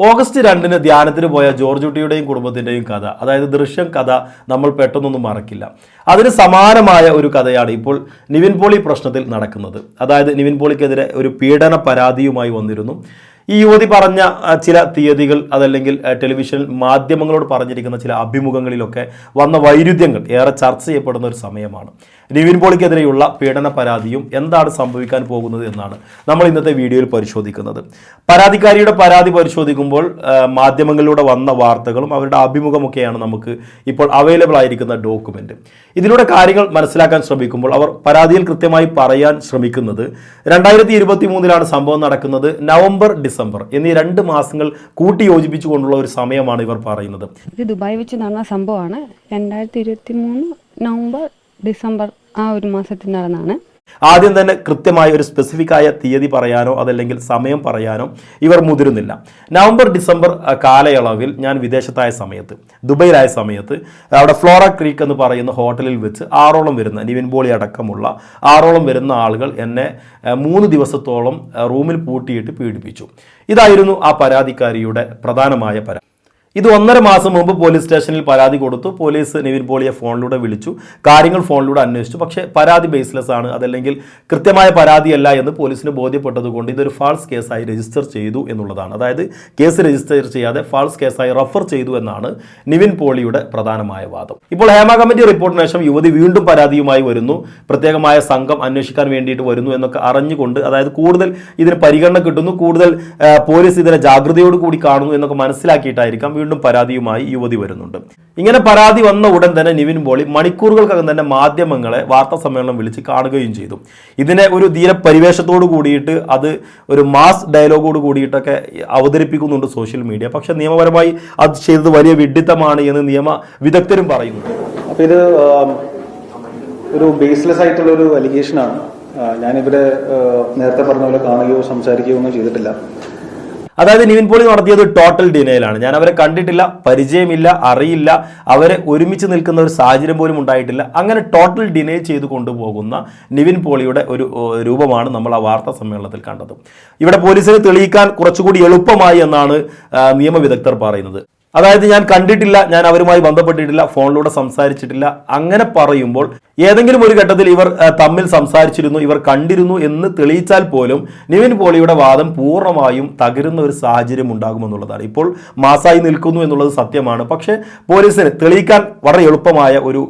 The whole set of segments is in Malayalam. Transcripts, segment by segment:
ഓഗസ്റ്റ് രണ്ടിന് ധ്യാനത്തിന് പോയ ജോർജ് കുട്ടിയുടെയും കുടുംബത്തിന്റെയും കഥ അതായത് ദൃശ്യം കഥ നമ്മൾ പെട്ടെന്നൊന്നും മറക്കില്ല. അതിന് സമാനമായ ഒരു കഥയാണ് ഇപ്പോൾ നിവിൻ പോളി പ്രശ്നത്തിൽ നടക്കുന്നത്. അതായത് നിവിൻ പോളിക്കെതിരെ ഒരു പീഡന പരാതിയുമായി വന്നിരുന്നു. ഈ യുവതി പറഞ്ഞ ചില തീയതികൾ അതല്ലെങ്കിൽ ടെലിവിഷൻ മാധ്യമങ്ങളോട് പറഞ്ഞിരിക്കുന്ന ചില അഭിമുഖങ്ങളിലൊക്കെ വന്ന വൈരുദ്ധ്യങ്ങൾ ഏറെ ചർച്ച ചെയ്യപ്പെടുന്ന ഒരു സമയമാണ്. നിവിൻ പോളിക്കെതിരെയുള്ള പീഡന പരാതിയും എന്താണ് സംഭവിക്കാൻ പോകുന്നത് എന്നാണ് നമ്മൾ ഇന്നത്തെ വീഡിയോയിൽ പരിശോധിക്കുന്നത്. പരാതിക്കാരിയുടെ പരാതി പരിശോധിക്കുമ്പോൾ മാധ്യമങ്ങളിലൂടെ വന്ന വാർത്തകളും അവരുടെ അഭിമുഖമൊക്കെയാണ് നമുക്ക് ഇപ്പോൾ അവൈലബിൾ ആയിരിക്കുന്ന ഡോക്യുമെന്റ് ഇതിലൂടെ കാര്യങ്ങൾ മനസ്സിലാക്കാൻ ശ്രമിക്കുമ്പോൾ അവർ പരാതിയിൽ കൃത്യമായി പറയാൻ ശ്രമിക്കുന്നത് രണ്ടായിരത്തി ഇരുപത്തി മൂന്നിലാണ് സംഭവം നടക്കുന്നത്. നവംബർ ഡിസംബർ എന്നീ രണ്ട് മാസങ്ങൾ കൂട്ടി യോജിപ്പിച്ചുകൊണ്ടുള്ള ഒരു സമയമാണ് ഇവർ പറയുന്നത്. ഇത് ദുബായ് വെച്ച് നടന്ന സംഭവമാണ്. രണ്ടായിരത്തി ഇരുപത്തി മൂന്ന് നവംബർ ഡിസംബർ ആ ഒരു മാസത്തിൽ നടന്നാണ് ആദ്യം തന്നെ കൃത്യമായ ഒരു സ്പെസിഫിക്കായ തീയതി പറയാനോ അതല്ലെങ്കിൽ സമയം പറയാനോ ഇവർ മുതിരുന്നില്ല. നവംബർ ഡിസംബർ കാലയളവിൽ ഞാൻ വിദേശത്തായ സമയത്ത് ദുബൈയിലായ സമയത്ത് അവിടെ ഫ്ലോറ ക്രീക്ക് എന്ന് പറയുന്ന ഹോട്ടലിൽ വെച്ച് ആറോളം വരുന്ന നിവിൻ ബോളി അടക്കമുള്ള ആറോളം വരുന്ന ആളുകൾ എന്നെ മൂന്ന് ദിവസത്തോളം റൂമിൽ പൂട്ടിയിട്ട് പീഡിപ്പിച്ചു. ഇതായിരുന്നു ആ പരാതിക്കാരിയുടെ പ്രധാനമായ പരാതി. ഇത് ഒന്നര മാസം മുമ്പ് പോലീസ് സ്റ്റേഷനിൽ പരാതി കൊടുത്തു. പോലീസ് നിവിൻ പോളിയെ ഫോണിലൂടെ വിളിച്ചു. കാര്യങ്ങൾ ഫോണിലൂടെ അന്വേഷിച്ചു. പക്ഷേ പരാതി ബേസ്ലെസ് ആണ്. അതല്ലെങ്കിൽ കൃത്യമായ പരാതിയല്ല എന്ന് പോലീസിന് ബോധ്യപ്പെട്ടതുകൊണ്ട് ഇതൊരു ഫാൾസ് കേസായി രജിസ്റ്റർ ചെയ്തു എന്നുള്ളതാണ്. അതായത് കേസ് രജിസ്റ്റർ ചെയ്യാതെ ഫാൾസ് കേസായി റഫർ ചെയ്തു എന്നാണ് നിവിൻ പോളിയുടെ പ്രധാനമായ വാദം. ഇപ്പോൾ ഹേമ കമ്മിറ്റി റിപ്പോർട്ടിന് ശേഷം യുവതി വീണ്ടും പരാതിയുമായി വരുന്നു. പ്രത്യേകമായ സംഘം അന്വേഷിക്കാൻ വേണ്ടിയിട്ട് വരുന്നു എന്നൊക്കെ അറിഞ്ഞുകൊണ്ട് അതായത് കൂടുതൽ ഇതിന് പരിഗണന കിട്ടുന്നു കൂടുതൽ പോലീസ് ഇതിനെ ജാഗ്രതയോട് കൂടി കാണുന്നു എന്നൊക്കെ മനസ്സിലാക്കിയിട്ടായിരിക്കാം. വീണ്ടും പരാതിയുമായി യുവതി വരുന്നുണ്ട്. ഇങ്ങനെ പരാതി വന്ന ഉടൻ തന്നെ നിവിൻ പോളി മണിക്കൂറുകൾക്കകം തന്നെ മാധ്യമങ്ങളെ വാർത്താ സമ്മേളനം വിളിച്ച് കാണുകയും ചെയ്തു. ഇതിനെ ഒരു ധീര പരിവേഷത്തോട് കൂടിയിട്ട് അത് ഒരു മാസ് ഡയലോഗോട് കൂടിയിട്ടൊക്കെ അവതരിപ്പിക്കുന്നുണ്ട് സോഷ്യൽ മീഡിയ. പക്ഷെ നിയമപരമായി അത് ചെയ്തത് വലിയ വിഡിത്തമാണ് എന്ന് നിയമ വിദഗ്ധരും പറയുന്നു അപ്പൊ ഇത് ഒരു ബേസ്ലെസ് ആയിട്ടുള്ള ഒരു ആ, ഞാനിവരെ നേരത്തെ പറഞ്ഞ പോലെ കാണുകയോ സംസാരിക്കുകയോ ഒന്നും ചെയ്തിട്ടില്ല. അതായത് നിവിൻ പോളി നടത്തിയത് ടോട്ടൽ ഡിനയിലാണ് ഞാൻ അവരെ കണ്ടിട്ടില്ല പരിചയമില്ല അറിയില്ല. അവരെ ഒരുമിച്ച് നിൽക്കുന്ന ഒരു സാഹചര്യം പോലും ഉണ്ടായിട്ടില്ല. അങ്ങനെ ടോട്ടൽ ഡിനേ ചെയ്തു കൊണ്ടുപോകുന്ന നിവിൻ പോളിയുടെ ഒരു രൂപമാണ് നമ്മൾ ആ വാർത്താ സമ്മേളനത്തിൽ കണ്ടത്. ഇവിടെ പോലീസിന് തെളിയിക്കാൻ കുറച്ചുകൂടി എളുപ്പമായി എന്നാണ് നിയമവിദഗ്ധർ പറയുന്നത്. അതായത് ഞാൻ കണ്ടിട്ടില്ല ഞാൻ അവരുമായി ബന്ധപ്പെട്ടിട്ടില്ല ഫോണിലൂടെ സംസാരിച്ചിട്ടില്ല. അങ്ങനെ പറയുമ്പോൾ ഏതെങ്കിലും ഒരു ഘട്ടത്തിൽ ഇവർ തമ്മിൽ സംസാരിച്ചിരുന്നു ഇവർ കണ്ടിരുന്നു എന്ന് തെളിയിച്ചാൽ പോലും നിവിൻ പോളിയുടെ വാദം പൂർണമായും തകരുന്ന ഒരു സാഹചര്യം ഉണ്ടാകുമെന്നുള്ളതാണ്. ഇപ്പോൾ മാസായി നിൽക്കുന്നു എന്നുള്ളത് സത്യമാണ്. പക്ഷേ പോലീസിന് തെളിയിക്കാൻ വളരെ എളുപ്പമായ ഒരു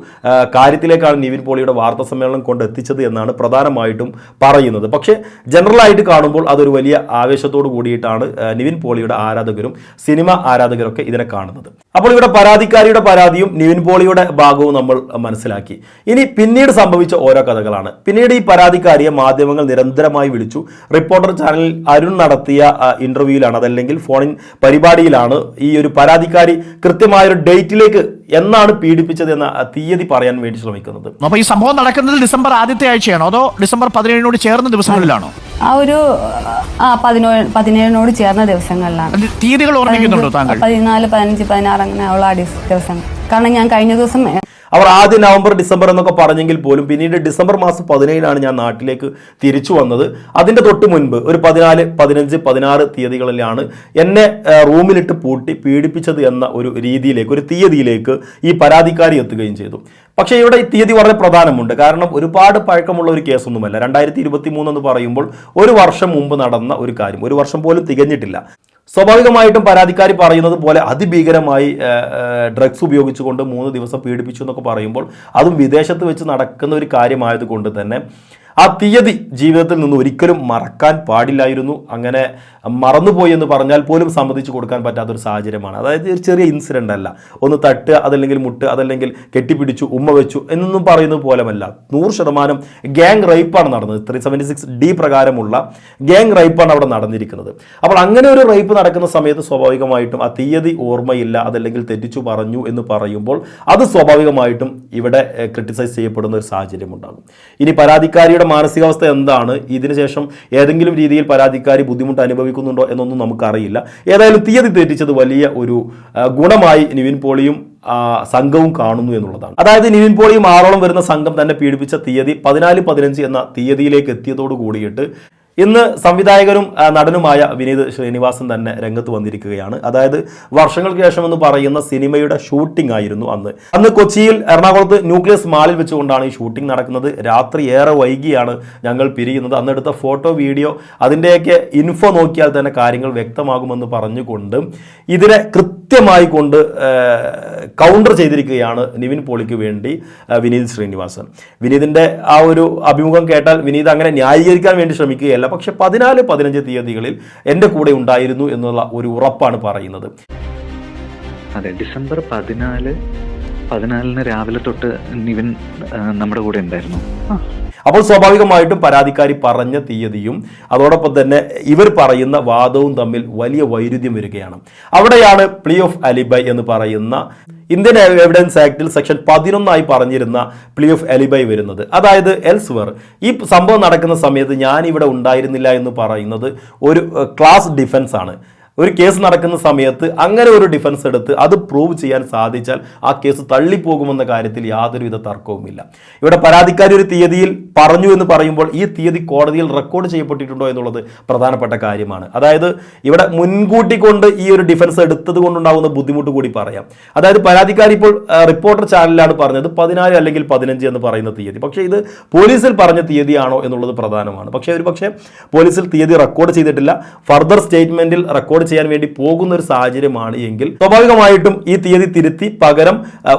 കാര്യത്തിലേക്കാണ് നിവിൻ പോളിയുടെ വാർത്താ സമ്മേളനം കൊണ്ട് എത്തിച്ചത് എന്നാണ് പ്രധാനമായിട്ടും പറയുന്നത്. പക്ഷേ ജനറലായിട്ട് കാണുമ്പോൾ അതൊരു വലിയ ആവേശത്തോട് കൂടിയിട്ടാണ് നിവിൻ പോളിയുടെ ആരാധകരും സിനിമ ആരാധകരൊക്കെ ഇതിനെ കാണുന്നത്. അപ്പോൾ ഇവിടെ പരാതിക്കാരിയുടെ പരാതിയും നിവിൻ പോളിയുടെ ഭാഗവും നമ്മൾ മനസ്സിലാക്കി. ഇനി പിന്നീട് സംഭവിച്ച ഓരോ കഥകളാണ്. പിന്നീട് ഈ പരാതിക്കാരിയെ മാധ്യമങ്ങൾ നിരന്തരമായി വിളിച്ചു. റിപ്പോർട്ടർ ചാനൽ അരുൺ നടത്തിയ ഇന്റർവ്യൂവിലാണ്. അതല്ലെങ്കിൽ ഫോണിൻ പരിപാടിയിലാണ് ഈ ഒരു പരാതിക്കാരി കൃത്യമായ ഒരു ഡേറ്റിലേക്ക് എന്നാണ് പീഡിപ്പിച്ചത് എന്ന തീയതി പറയാൻ വേണ്ടി ശ്രമിക്കുന്നത്. അപ്പൊ ഈ സംഭവം നടക്കുന്നത് ഡിസംബർ ആദ്യത്തെ ആഴ്ചയാണോ? അതോ ഡിസംബർ പതിനേഴിനോട് ചേർന്ന ദിവസങ്ങളിലാണോ? ആ ഒരു ആ പതിനേഴ് പതിനേഴിനോട് ചേർന്ന ദിവസങ്ങളിലാണ്. തീയതികൾ ഓർമ്മിക്കുന്നുണ്ടോ താങ്കൾ? പതിനാല് പതിനഞ്ച് പതിനാറ് അങ്ങനെ ഉള്ള ദിവസം കാരണം ഞാൻ കഴിഞ്ഞ ദിവസം അവർ ആദ്യം നവംബർ ഡിസംബർ എന്നൊക്കെ പറഞ്ഞെങ്കിൽ പോലും പിന്നീട് ഡിസംബർ മാസം പതിനേഴിനാണ് ഞാൻ നാട്ടിലേക്ക് തിരിച്ചു വന്നത്. അതിന്റെ തൊട്ട് മുൻപ് ഒരു പതിനാല് പതിനഞ്ച് പതിനാറ് തീയതികളിലാണ് എന്നെ റൂമിലിട്ട് പൂട്ടി പീഡിപ്പിച്ചത് എന്ന ഒരു രീതിയിലേക്ക് ഒരു തീയതിയിലേക്ക് ഈ പരാതിക്കാരി എത്തുകയും ചെയ്തു. പക്ഷേ ഇവിടെ ഈ തീയതി വളരെ പ്രധാനമുണ്ട്. കാരണം ഒരുപാട് പഴക്കമുള്ള ഒരു കേസൊന്നുമല്ല. രണ്ടായിരത്തി ഇരുപത്തി മൂന്ന് എന്ന് പറയുമ്പോൾ ഒരു വർഷം മുമ്പ് നടന്ന ഒരു കാര്യം. ഒരു വർഷം പോലും തികഞ്ഞിട്ടില്ല. സ്വാഭാവികമായിട്ടും പരാതിക്കാരി പറയുന്നത് പോലെ അതിഭീകരമായി ഡ്രഗ്സ് ഉപയോഗിച്ചുകൊണ്ട് മൂന്ന് ദിവസം പീഡിപ്പിച്ചു എന്നൊക്കെ പറയുമ്പോൾ അതും വിദേശത്ത് വെച്ച് നടക്കുന്ന ഒരു കാര്യമായതുകൊണ്ട് തന്നെ ആ തീയതി ജീവിതത്തിൽ നിന്ന് ഒരിക്കലും മറക്കാൻ പാടില്ലായിരുന്നു. അങ്ങനെ മറന്നുപോയി എന്ന് പറഞ്ഞാൽ പോലും സമ്മതിച്ചു കൊടുക്കാൻ പറ്റാത്തൊരു സാഹചര്യമാണ്. അതായത് ഒരു ചെറിയ ഇൻസിഡന്റ് അല്ല. ഒന്ന് തട്ട് അതല്ലെങ്കിൽ മുട്ട് അതല്ലെങ്കിൽ കെട്ടിപ്പിടിച്ചു ഉമ്മ വെച്ചു എന്നൊന്നും പറയുന്നത് പോലെയല്ല നൂറ് ശതമാനം ഗ്യാങ് റേപ്പാണ് നടന്നത്. ത്രീ സെവന്റി സിക്സ് ഡി പ്രകാരമുള്ള ഗ്യാങ് റേപ്പാണ് അവിടെ നടന്നിരിക്കുന്നത്. അപ്പോൾ അങ്ങനെ ഒരു റേപ്പ് നടക്കുന്ന സമയത്ത് സ്വാഭാവികമായിട്ടും ആ തീയതി ഓർമ്മയില്ല അതല്ലെങ്കിൽ തെറ്റിച്ചു പറഞ്ഞു എന്ന് പറയുമ്പോൾ അത് സ്വാഭാവികമായിട്ടും ഇവിടെ ക്രിട്ടിസൈസ് ചെയ്യപ്പെടുന്ന ഒരു സാഹചര്യം ഉണ്ടാകും. ഇനി പരാതിക്കാരിയുടെ മാനസികാവസ്ഥ എന്താണ്? ഇതിനുശേഷം ഏതെങ്കിലും രീതിയിൽ പരാതിക്കാരി ബുദ്ധിമുട്ട് അനുഭവിക്കുന്നുണ്ടോ എന്നൊന്നും നമുക്കറിയില്ല. ഏതായാലും തീയതി തെറ്റിച്ചത് വലിയ ഒരു ഗുണമായി നിവിൻ പോളിയും സംഘവും കാണുന്നു എന്നുള്ളതാണ്. അതായത് നിവിൻ പോളിയും ആറോളം വരുന്ന സംഘം തന്നെ പീഡിപ്പിച്ച തീയതി പതിനാല് പതിനഞ്ച് എന്ന തീയതിയിലേക്ക് എത്തിയതോട് കൂടിയിട്ട് ഇന്ന് സംവിധായകനും നടനുമായ വിനീത് ശ്രീനിവാസൻ തന്നെ രംഗത്ത് വന്നിരിക്കുകയാണ്. അതായത് വർഷങ്ങൾക്ക് ശേഷം എന്ന് പറയുന്ന സിനിമയുടെ ഷൂട്ടിംഗ് ആയിരുന്നു അന്ന്. അന്ന് കൊച്ചിയിൽ എറണാകുളത്ത് ന്യൂക്ലിയസ് മാളിൽ വെച്ചുകൊണ്ടാണ് ഈ ഷൂട്ടിംഗ് നടക്കുന്നത്. രാത്രി ഏറെ വൈകിയാണ് ഞങ്ങൾ പിരിയുന്നത്. അന്നെടുത്ത ഫോട്ടോ വീഡിയോ അതിന്റെയൊക്കെ ഇൻഫോ നോക്കിയാൽ തന്നെ കാര്യങ്ങൾ വ്യക്തമാകുമെന്ന് പറഞ്ഞുകൊണ്ട് ഇതിനെ കൃത്യമായി കൊണ്ട് കൗണ്ടർ ചെയ്തിരിക്കുകയാണ് നിവിൻ പോളിക്ക് വേണ്ടി വിനീത് ശ്രീനിവാസൻ. വിനീതിന്റെ ആ ഒരു അഭിമുഖം കേട്ടാൽ വിനീത് അങ്ങനെ ന്യായീകരിക്കാൻ വേണ്ടി ശ്രമിക്കുകയല്ല പക്ഷെ പതിനാല് പതിനഞ്ച് തീയതികളിൽ എന്റെ കൂടെ ഉണ്ടായിരുന്നു എന്നുള്ള ഒരു ഉറപ്പാണ് പറയുന്നത്. അതെ ഡിസംബർ പതിനാല് പതിനാലിന് രാവിലെ തൊട്ട് നിവിൻ നമ്മുടെ കൂടെ ഉണ്ടായിരുന്നു. അപ്പോൾ സ്വാഭാവികമായിട്ടും പരാതിക്കാരി പറഞ്ഞ തീയതിയും അതോടൊപ്പം തന്നെ ഇവർ പറയുന്ന വാദവും തമ്മിൽ വലിയ വൈരുദ്ധ്യം വരികയാണ്. അവിടെയാണ് പ്ലീ ഓഫ് അലിബൈ എന്ന് പറയുന്ന ഇന്ത്യൻ എവിഡൻസ് ആക്ടിൽ സെക്ഷൻ പതിനൊന്നായി പറഞ്ഞിരുന്ന പ്ലീ ഓഫ് അലിബൈ വരുന്നത്. അതായത് എൽസ്വർ ഈ സംഭവം നടക്കുന്ന സമയത്ത് ഞാൻ ഇവിടെ ഉണ്ടായിരുന്നില്ല എന്ന് പറയുന്നത് ഒരു ക്ലാസ് ഡിഫൻസ് ആണ് ഒരു കേസ് നടക്കുന്ന സമയത്ത് അങ്ങനെ ഒരു ഡിഫൻസ് എടുത്ത് അത് പ്രൂവ് ചെയ്യാൻ സാധിച്ചാൽ ആ കേസ് തള്ളിപ്പോകുമെന്ന കാര്യത്തിൽ യാതൊരുവിധ തർക്കവുമില്ല. ഇവിടെ പരാതിക്കാരി ഒരു തീയതിയിൽ പറഞ്ഞു എന്ന് പറയുമ്പോൾ ഈ തീയതി കോടതിയിൽ റെക്കോർഡ് ചെയ്യപ്പെട്ടിട്ടുണ്ടോ എന്നുള്ളത് പ്രധാനപ്പെട്ട കാര്യമാണ്. അതായത് ഇവിടെ മുൻകൂട്ടി കൊണ്ട് ഈ ഒരു ഡിഫൻസ് എടുത്തത് കൊണ്ടുണ്ടാകുന്ന ബുദ്ധിമുട്ട് കൂടി പറയാം. അതായത് പരാതിക്കാരി ഇപ്പോൾ റിപ്പോർട്ടർ ചാനലിലാണ് പറഞ്ഞത് പതിനാല് അല്ലെങ്കിൽ പതിനഞ്ച് എന്ന് പറയുന്ന തീയതി. പക്ഷേ ഇത് പോലീസിൽ പറഞ്ഞ തീയതിയാണോ എന്നുള്ളത് പ്രധാനമാണ്. പക്ഷേ ഒരു പക്ഷേ പോലീസിൽ തീയതി റെക്കോർഡ് ചെയ്തിട്ടില്ല. ഫർദർ സ്റ്റേറ്റ്മെന്റിൽ റെക്കോർഡ് ചെയ്യാൻ വേണ്ടി പോകുന്ന ഒരു സാഹചര്യമാണ് എങ്കിൽ സ്വാഭാവികമായിട്ടും ഈ തീയതി തിരുത്തി പകരം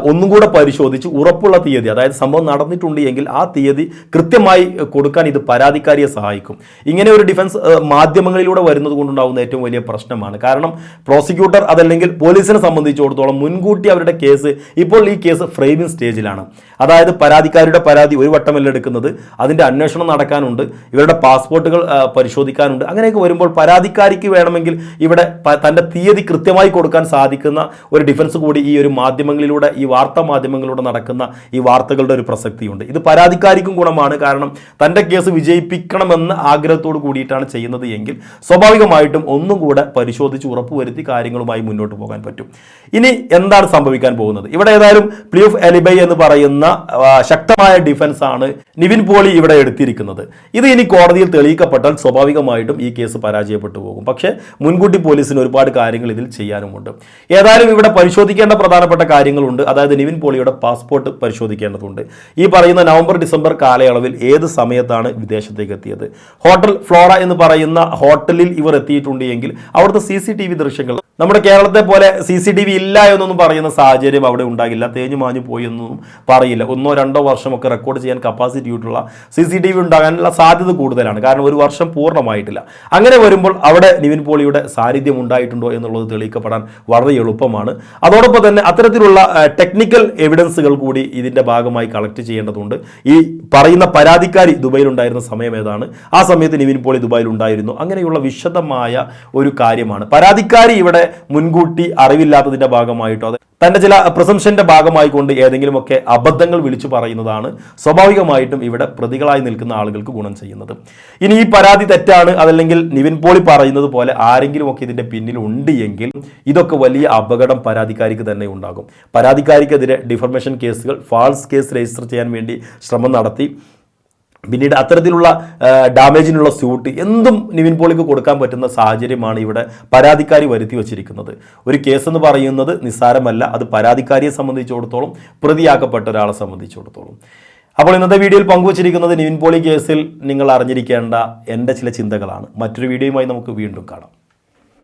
ഒന്നും കൂടെ പരിശോധിച്ച് ഉറപ്പുള്ള തീയതി അതായത് സംഭവം നടന്നിട്ടുണ്ട് എങ്കിൽ ആ തീയതി കൃത്യമായി കൊടുക്കാൻ ഇത് പരാതിക്കാരിയെ സഹായിക്കും. ഇങ്ങനെ ഒരു ഡിഫൻസ് മാധ്യമങ്ങളിലൂടെ വരുന്നത് കൊണ്ടുണ്ടാകുന്ന ഏറ്റവും വലിയ പ്രശ്നമാണ്. കാരണം പ്രോസിക്യൂട്ടർ അതല്ലെങ്കിൽ പോലീസിനെ സംബന്ധിച്ചിടത്തോളം മുൻകൂട്ടി അവരുടെ കേസ് ഇപ്പോൾ ഈ കേസ് ഫ്രെയിമിംഗ് സ്റ്റേജിലാണ്. അതായത് പരാതിക്കാരുടെ പരാതി ഒരു വട്ടമല്ല എടുക്കുന്നത്. അതിന്റെ അന്വേഷണം നടക്കാനുണ്ട്. ഇവരുടെ പാസ്പോർട്ടുകൾ പരിശോധിക്കാനുണ്ട്. അങ്ങനെയൊക്കെ വരുമ്പോൾ പരാതിക്കാരിക്ക് വേണമെങ്കിൽ ഇവിടെ പ- തന്റെ തീയതി കൃത്യമായി കൊടുക്കാൻ സാധിക്കുന്ന ഒരു ഡിഫൻസ് കൂടി ഈ ഒരു മാധ്യമങ്ങളിലൂടെ ഈ വാർത്താ മാധ്യമങ്ങളിലൂടെ നടക്കുന്ന ഈ വാർത്തകളുടെ ഒരു പ്രസക്തിയുണ്ട്. ഇത് പരാതിക്കാരിക്കും ഗുണമാണ്. കാരണം തന്റെ കേസ് വിജയിപ്പിക്കണമെന്ന ആഗ്രഹത്തോട് കൂടിയിട്ടാണ് ചെയ്യുന്നത് എങ്കിൽ സ്വാഭാവികമായിട്ടും ഒന്നും കൂടെ പരിശോധിച്ച് ഉറപ്പുവരുത്തി കാര്യങ്ങളുമായി മുന്നോട്ട് പോകാൻ പറ്റും. ഇനി എന്താണ് സംഭവിക്കാൻ പോകുന്നത്? ഇവിടെ ഏതായാലും പ്ലീ ഓഫ് എലിബൈ എന്ന് പറയുന്ന ശക്തമായ ഡിഫൻസ് ആണ് നിവിൻ പോളി ഇവിടെ എടുത്തിരിക്കുന്നത്. ഇത് ഇനി കോടതിയിൽ തെളിയിക്കപ്പെട്ടാൽ സ്വാഭാവികമായിട്ടും ഈ കേസ് പരാജയപ്പെട്ടു പോകും. പക്ഷേ മുൻകൂട്ടി പോലീസിന് ഒരുപാട് കാര്യങ്ങൾ ഇതിൽ ചെയ്യാനുമുണ്ട്. ഏതായാലും ഇവിടെ പരിശോധിക്കേണ്ട പ്രധാനപ്പെട്ട കാര്യങ്ങളുണ്ട്. അതായത് നിവിൻ പോളിയുടെ പാസ്പോർട്ട് പരിശോധിക്കേണ്ടതുണ്ട്. ഈ പറയുന്ന നവംബർ ഡിസംബർ കാലയളവിൽ ഏത് സമയത്താണ് വിദേശത്തേക്ക് എത്തിയത്? ഹോട്ടൽ ഫ്ലോറ എന്ന് പറയുന്ന ഹോട്ടലിൽ ഇവർ എത്തിയിട്ടുണ്ട് എങ്കിൽ അവിടുത്തെ സി സി ടി വി ദൃശ്യങ്ങൾ. നമ്മുടെ കേരളത്തെ പോലെ സി സി ടി വി ഇല്ല എന്നൊന്നും പറയുന്ന സാഹചര്യം അവിടെ ഉണ്ടാകില്ല. തേഞ്ഞു മാഞ്ഞു പോയി എന്നൊന്നും പറയില്ല. ഒന്നോ രണ്ടോ വർഷമൊക്കെ റെക്കോർഡ് ചെയ്യാൻ കപ്പാസിറ്റി ആയിട്ടുള്ള സി സി ടി വി ഉണ്ടാകാനുള്ള സാധ്യത കൂടുതലാണ്. കാരണം ഒരു വർഷം പൂർണമായിട്ടില്ല. അങ്ങനെ വരുമ്പോൾ അവിടെ നിവിൻ പോളിയുടെ സാന്നിധ്യം ഉണ്ടായിട്ടുണ്ടോ എന്നുള്ളത് തെളിയിക്കപ്പെടാൻ വളരെ എളുപ്പമാണ്. അതോടൊപ്പം തന്നെ അത്തരത്തിലുള്ള ടെക്നിക്കൽ എവിഡൻസുകൾ കൂടി ഇതിന്റെ ഭാഗമായി കളക്ട് ചെയ്യേണ്ടതുണ്ട്. ഈ പറയുന്ന പരാതിക്കാരി ദുബൈയിൽ ഉണ്ടായിരുന്ന സമയം ഏതാണ്? ആ സമയത്ത് നിവിൻ പോളി ദുബായിൽ ഉണ്ടായിരുന്നു അങ്ങനെയുള്ള വിശദമായ ഒരു കാര്യമാണ്. പരാതിക്കാരി ഇവിടെ മുൻകൂട്ടി അറിവില്ലാത്തതിന്റെ ഭാഗമായിട്ടോ തന്റെ ചില പ്രസംഷന്റെ ഭാഗമായിക്കൊണ്ട് ഏതെങ്കിലുമൊക്കെ അബദ്ധങ്ങൾ വിളിച്ചു പറയുന്നതാണ് സ്വാഭാവികമായിട്ടും ഇവിടെ പ്രതികളായി നിൽക്കുന്ന ആളുകൾക്ക് ഗുണം ചെയ്യുന്നത്. ഇനി ഈ പരാതി തെറ്റാണ് അതല്ലെങ്കിൽ നിവിൻ പോളി പറയുന്നത് പോലെ ആരെങ്കിലുമൊക്കെ ഇതിന്റെ പിന്നിൽ ഉണ്ട് എങ്കിൽ ഇതൊക്കെ വലിയ അപകടം പരാതിക്കാരിക്ക് തന്നെ ഉണ്ടാകും. പരാതിക്കാരിക്കെതിരെ ഡിഫർമേഷൻ കേസുകൾ ഫാൾസ് കേസ് രജിസ്റ്റർ ചെയ്യാൻ വേണ്ടി ശ്രമം നടത്തി. പിന്നീട് അത്തരത്തിലുള്ള ഡാമേജിനുള്ള സ്യൂട്ട് എന്തും നിവിൻ പോളിക്ക് കൊടുക്കാൻ പറ്റുന്ന സാഹചര്യമാണ് ഇവിടെ പരാതിക്കാരി വരുത്തി വച്ചിരിക്കുന്നത്. ഒരു കേസ് എന്ന് പറയുന്നത് നിസ്സാരമല്ല. അത് പരാതിക്കാരിയെ സംബന്ധിച്ചിടത്തോളം പ്രതിയാക്കപ്പെട്ട ഒരാളെ സംബന്ധിച്ചിടത്തോളം. അപ്പോൾ ഇന്നത്തെ വീഡിയോയിൽ പങ്കുവച്ചിരിക്കുന്നത് നിവിൻ പോളി കേസിൽ നിങ്ങൾ അറിഞ്ഞിരിക്കേണ്ട എന്റെ ചില ചിന്തകളാണ്. മറ്റൊരു വീഡിയോയുമായി നമുക്ക് വീണ്ടും കാണാം.